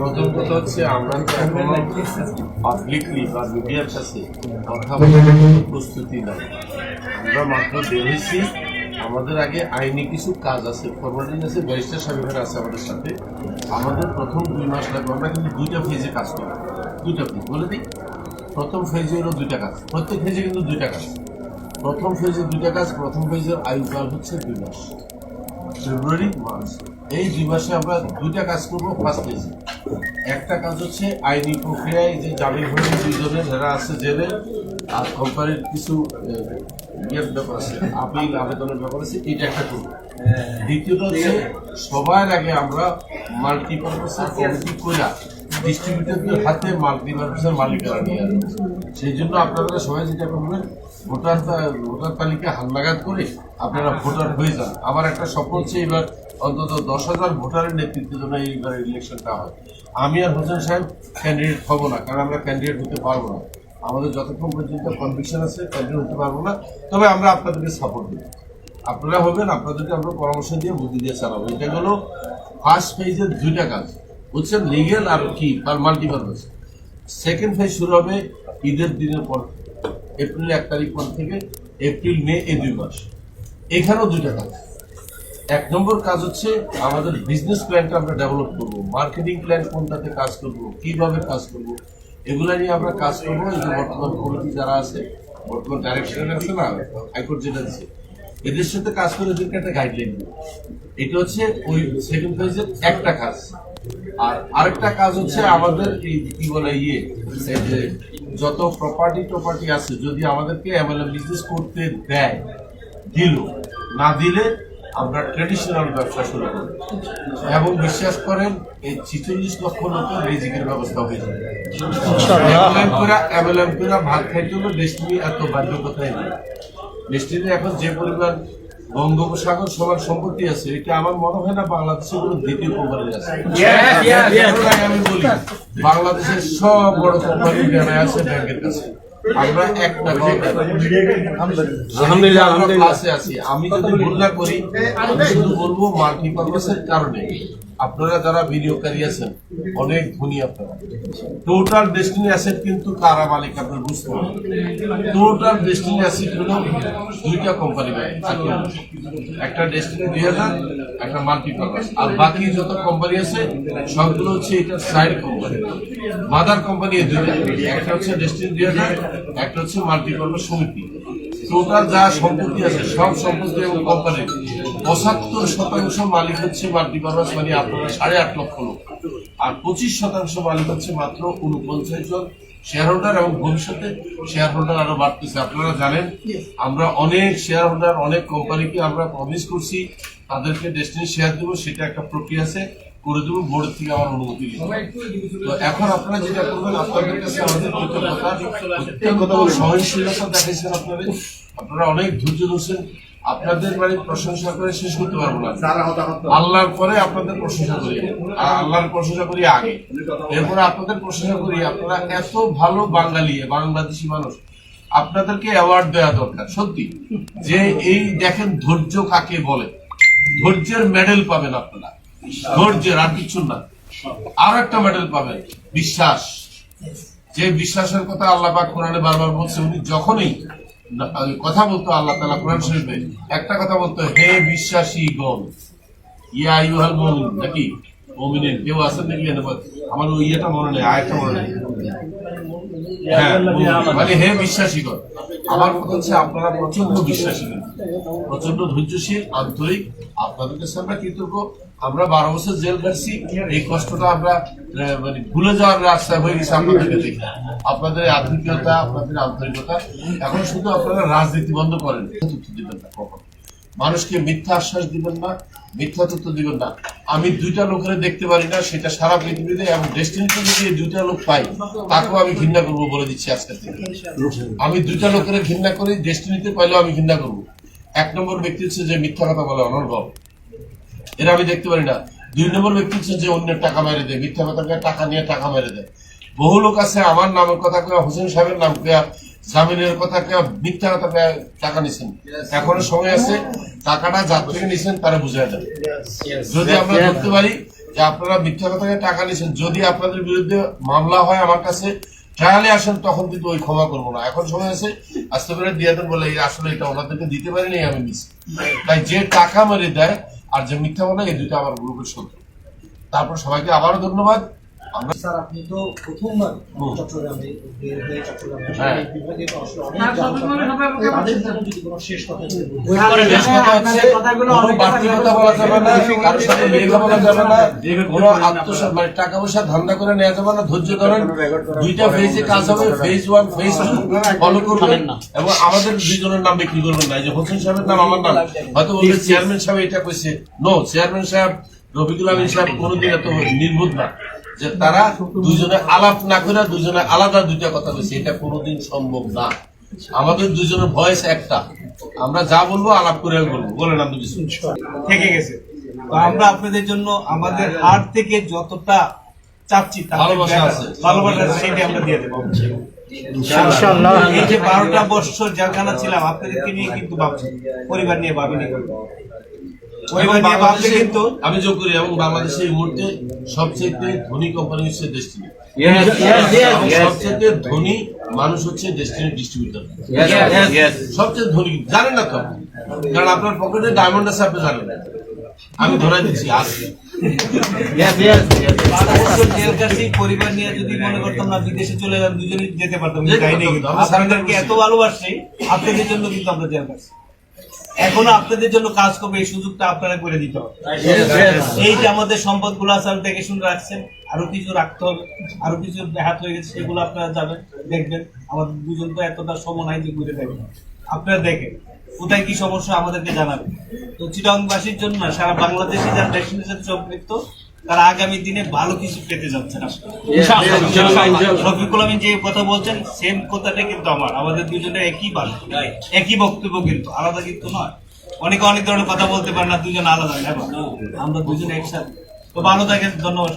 প্রথম কথা হচ্ছে আমরা তো এখনও পাবলিকলি বা মিডিয়ার কাছে কথা বলার প্রস্তুতি নাই। আমরা মাত্র বের হয়েছি। আমাদের আগে আইনি কিছু কাজ আছে ফরমালিন আছে ব্যারিস্টার সাহেবের আছে আমাদের সাথে। আমাদের প্রথম দুই মাস লাগবে। আমরা কিন্তু দুইটা ফেজে কাজ করি দুইটা ফেজ বলে দিই। প্রথম ফেজে হলো দুইটা কাজ। প্রত্যেক ফেজে কিন্তু দুইটা কাজ। প্রথম ফেজে দুইটা কাজ প্রথম ফেজের আয়ুকাল হচ্ছে দুই মাস। February March. এই দুই মাসে আমরা দুইটা কাজ করব ফার্স্ট ফেজে একটা কাজ হচ্ছে আইনি প্রক্রিয়ায় যে জামিন হয়ে দুইজনের যারা আছে জেলে আর কোম্পানির কিছু ইয়ের ব্যাপার আছে আপিল আবেদনের ব্যাপার আছে এটা একটা করব। দ্বিতীয়টা হচ্ছে সবার আগে আমরা মাল্টিপারপাসের কমিটি কইরা ডিস্ট্রিবিউটরদের হাতে মাল্টিপারপাসের মালিকানা নিয়ে আসব। সেই জন্য আপনারা সবাই যেটা করবেন ভোটার ভোটার তালিকা হালনাগাদ করে আপনারা ভোটার হয়ে যান। আমার একটা স্বপ্ন হচ্ছে এবার অন্তত দশ হাজার ভোটারের নেতৃত্বে যেন এইবার ইলেকশনটা হয়। আমি আর হোসেন সাহেব ক্যান্ডিডেট হব না, কারণ আমরা ক্যান্ডিডেট হতে পারব না। আমাদের যতক্ষণ পর্যন্ত কনভিকশন আছে ক্যান্ডিডেট হতে পারব না। তবে আমরা আপনাদেরকে সাপোর্ট দেবো। আপনারা হবেন, আপনাদেরকে আমরা পরামর্শ দিয়ে বুদ্ধি দিয়ে চালাবো। এটা হলো ফার্স্ট ফেজের দুইটা কাজ। বুঝছেন লিগেল আর কি মাল্টিপারপাস সেকেন্ড ফেজ শুরু হবে ঈদের দিনের পর এপ্রিল এক তারিখ পর থেকে এপ্রিল মে এই দুই মাস। এখানেও দুইটা কাজ। এক নম্বর কাজ হচ্ছে আমাদের বিজনেস প্ল্যানটা আমরা ডেভেলপ করব। মার্কেটিং প্ল্যান কোনটাতে কাজ করব, কীভাবে কাজ করব, এগুলা নিয়ে আমরা কাজ করব। এই যে বর্তমান কমিটি যারা আছে, বর্তমান ডাইরেকশন আছে না, হাইকোর্ট যেটা আছে এদের সাথে কাজ করে এদেরকে একটা গাইডলাইন দিব। এটা হচ্ছে ওই সেকেন্ড ফেজের একটা কাজ। আর আরেকটা কাজ হচ্ছে আমাদের এই কি বলে ইয়ে যে যত প্রপার্টি টপার্টি আছে, যদি আমাদেরকে বিজনেস করতে দেয়, দিল, না দিলে আমরা ট্রেডিশনাল ব্যবসা শুরু করব এবং বিশ্বাস করেন এই ছিচল্লিশ লক্ষ লোকের রিজিকের ব্যবস্থা হয়ে যাবে ভাত খাইতে হলে ডেস্টিনি এত বাধ্যকতাই নেই। ডেস্টিনি এখন যে পরিমাণ বঙ্গোপসাগর সবার সম্পত্তি আছে এটা আমার মনে হয় না বাংলাদেশে কোনো দ্বিতীয় কোম্পানি আছে। আমি বলি বাংলাদেশের সব বড় কোম্পানি জানায় আছে ব্যাংকের কাছে। আমরা এক আলহামদুলিল্লাহ, ক্লাসে আছি। আমি যদি ভুল না করি আমি শুধু বলব মাল্টিপারপাসের কারণে। আপনারা যারা বিনিয়োগকারী আছেন অনেক ধনী আপনারা। টোটাল ডেস্টিনি অ্যাসেট কিন্তু কারা মালিক আপনার বুঝতে হবে টোটাল ডেস্টিনি অ্যাসেট হলো দুইটা কোম্পানি একটা ডেস্টিনি দুই হাজার একটা মাল্টিপারপাস আর বাকি যত কোম্পানি আছে, সবগুলো হচ্ছে এটা সাইড কোম্পানি মাদার কোম্পানি একটা হচ্ছে ডেস্টিনি হাজার একটা হচ্ছে সমিতি। টোটাল যা সম্পত্তি আছে, সব সম্পত্তি এবং কোম্পানির পঁচাত্তর শতাংশ মালিক হচ্ছে মানে আপনারা সাড়ে আট লক্ষ লোক। আর পঁচিশ শতাংশ মালিক হচ্ছে মাত্র উনপঞ্চাশ জন শেয়ার হোল্ডার এবং ভবিষ্যতে শেয়ার হোল্ডার আরও বাড়তেছে। আপনারা জানেন, আমরা অনেক শেয়ার হোল্ডার অনেক কোম্পানিকে আমরা প্রমিস করছি তাদেরকে ডেস্টিনি শেয়ার দেবো, সেটা একটা প্রক্রিয়া আছে, করে দেবো বোর্ডের থেকে আমার অনুমতি তো এখন আপনারা যেটা করবেন, আপনাদের কাছে আমাদের অত্যন্ত সহনশীলতা দেখাইছেন আপনাদের। আপনারা অনেক ধৈর্য ধরছেন। আপনাদের মানে প্রশংসা করে শেষ করতে পারব না। আল্লাহর পরে আপনাদের প্রশংসা করি। আর আল্লাহর প্রশংসা করি আগে। এরপরে আপনাদের প্রশংসা করি, আপনারা এত ভালো বাঙালি, বাংলাদেশি মানুষ। আপনাদেরকে অ্যাওয়ার্ড দেওয়া দরকার, সত্যি। যে এই দেখেন ধৈর্য কাকে বলে। ধৈর্যের মেডেল পাবেন আপনারা। ধৈর্যের আর কিছু না। আর একটা মেডেল পাবেন, বিশ্বাস। যে বিশ্বাসের কথা আল্লাহ পাক কোরআনে বারবার বলছে, উনি যখনই কথা বলতো, আল্লাহ তালা কোরআন শরীফে, একটা কথা বলতো, হে বিশ্বাসী গণ, ইয়া ইউহাল মুমিন নাকি মুমিনের কেউ আছেন নাকি আমার ওই ইয়েটা মনে নেই আয়টা মনে নেই। মানে হে বিশ্বাসী গণ আমার কথা হচ্ছে আপনারা প্রচণ্ড বিশ্বাসী। কিন্তু। প্রচণ্ড ধৈর্যশীল আন্তরিক আপনাদের কাছে আমরা কৃতজ্ঞ। আমরা বারো বছর জেল কাটছি এই কষ্টটা আমরা মানে ভুলে যাওয়ার রাস্তা হয়ে গেছে আপনাদেরকে দেখে। আপনাদের আধুনিকতা আপনাদের আন্তরিকতা এখন শুধু আপনারা রাজনীতি বন্ধ করেন। তথ্য দিবেন না কখনো। মানুষকে মিথ্যা আশ্বাস দিবেন না মিথ্যা তথ্য দিবেন না। আমি দুইটা লোকের দেখতে পারি না, সেটা সারা পৃথিবীতে এবং ডেস্টিনিতে যদি দুইটা লোক পাই তাকেও আমি ঘৃণা করব বলে দিচ্ছি আজকে থেকে আমি দুইটা লোকের ঘৃণা করি ডেস্টিনিতে পাইলেও আমি ঘৃণা করব। এক নম্বর ব্যক্তি হচ্ছে যে মিথ্যা কথা বলে অনর্গল। এরা আমি দেখতে পারি না। দুই নম্বর ব্যক্তি হচ্ছে যে অন্যের টাকা মেরে দেয়, মিথ্যা কথা টাকা নিয়ে টাকা মেরে দেয়। বহু লোক আছে আমার নামের কথা কয়ে, হোসেন সাহেবের নাম কয়া জামিনের কথা মিথ্যা কথা টাকা নিছেন। এখনও সময় আছে টাকাটা যার থেকে নিছেন তারা বুঝাই দেন। যদি আমরা ধরতে পারি যে আপনারা মিথ্যা কথাকে টাকা নিয়েছেন যদি আপনাদের বিরুদ্ধে মামলা হয় আমার কাছে ট্রায়ালে আসেন তখন কিন্তু ওই ক্ষমা করব না। এখন সময় আছে আস্তে করে দিয়ে দেন বলে এই আসলে এটা ওনাদেরকে দিতে পারিনি আমি নিছি তাই যে টাকা মেরে দেয় আর যে মিথ্যা বলে এই দুটো আমার গ্রুপের শত্রু। তারপর সবাইকে আবারও ধন্যবাদ। স্যার আপনি তো প্রথমবার চট্টগ্রামে বের হয়ে চট্টগ্রামে হ্যাঁ। বিভাগে আসলে অনেক জনসংখ্যা। সবাই সবাই আমাকে তাদের জন্য যদি কোনো শেষ কথা ছিল শেষ কথা হচ্ছে, কোনো বাড়তি কথা বলা যাবে না, কারোর সাথে লেখা বলা যাবে না, কোনো আত্মসাৎ মানে টাকা পয়সা ধান্দা করে নেওয়া যাবে না, ধৈর্য ধরেন। দুইটা ফেজে কাজ হবে, phase one, phase two, follow করবেন। এবং আমাদের দুইজনের নাম বিক্রি করবেন না, যে হোসেন সাহেবের নাম আমার নাম। হয়তো বলবে চেয়ারম্যান সাহেব এটা কইছে। No, চেয়ারম্যান সাহেব, রফিকুল আমিন সাহেব কোনোদিন এত নির্বোধ না। যে তারা দুজনে আলাপ না করে দুজনে আলাদা দুইটা কথা কইছে। এটা কোনোদিন সম্ভব না। আমাদের দুজনের ভয়েস একটা। আমরা যা বলব আলাপ করে বলব। বলেন আপনি কিছু। থেকে গেছে। তো আমরা আপনাদের জন্য আমাদের হাট থেকে যতটা চাচ্ছি ভালোবাসা আছে। ভালোবাসা সেটা আমরা দিয়ে দেবো। এই যে বারোটা বছর জেলখানা ছিলাম আপনাদেরকে নিয়ে কিন্তু ভাবছি পরিবার নিয়ে ভাবিনি পরিবার এবং নিয়ে ভাবলে বাংলাদেশে কিন্তু আমি যোগ করি এবং বাংলাদেশে এই মুহূর্তে সবচেয়ে ধনী কোম্পানি হচ্ছে ডেস্টিনি সবচেয়ে ধনী মানুষ হচ্ছে ডেস্টিনি ডিস্ট্রিবিউটর সবচেয়ে ধনী জানেন না তো? কারণ আপনার পকেটে ডায়মন্ড আছে আপনি জানেন। না। আমি ধরাই দিচ্ছি পরিবার নিয়ে যদি মনে করতাম না বিদেশে চলে যেতে পারতাম। এত ভালোবাসি আপনাদের জন্য কিন্তু আমরা জেল কাটছি এখনও আপনাদের জন্য কাজ করবে এই সুযোগটা আপনারা করে দিতে হবে। এই যে আমাদের সম্পদগুলো আছে দেখে শুনে রাখছেন আরও কিছু রাখতে হবে আরও কিছু ব্যাহাত হয়ে গেছে সেগুলো আপনারা যাবেন দেখবেন। আমাদের দুজন তো এতটা সময় নাই যে ঘুরে দেখবেন আপনারা দেখেন কোথায় কি সমস্যা আমাদেরকে জানাবেন। তো চিরংবাসীর জন্য সারা বাংলাদেশে যারা ভ্যাকসিনেশন সম্পৃক্ত তারা আগামী দিনে ভালো কিছু পেতে যাচ্ছে না শফিকুল যে কথা বলছেন সেম কথাটা কিন্তু আমার। আমাদের দুজনে একই বাল একই বক্তব্য কিন্তু আলাদা কিন্তু নয়। অনেকে অনেক ধরনের কথা বলতে পারে না দুজন আলাদা নেবা আমরা দুজনে একসাথে। তো ভালো থাকেন ধন্যবাদ।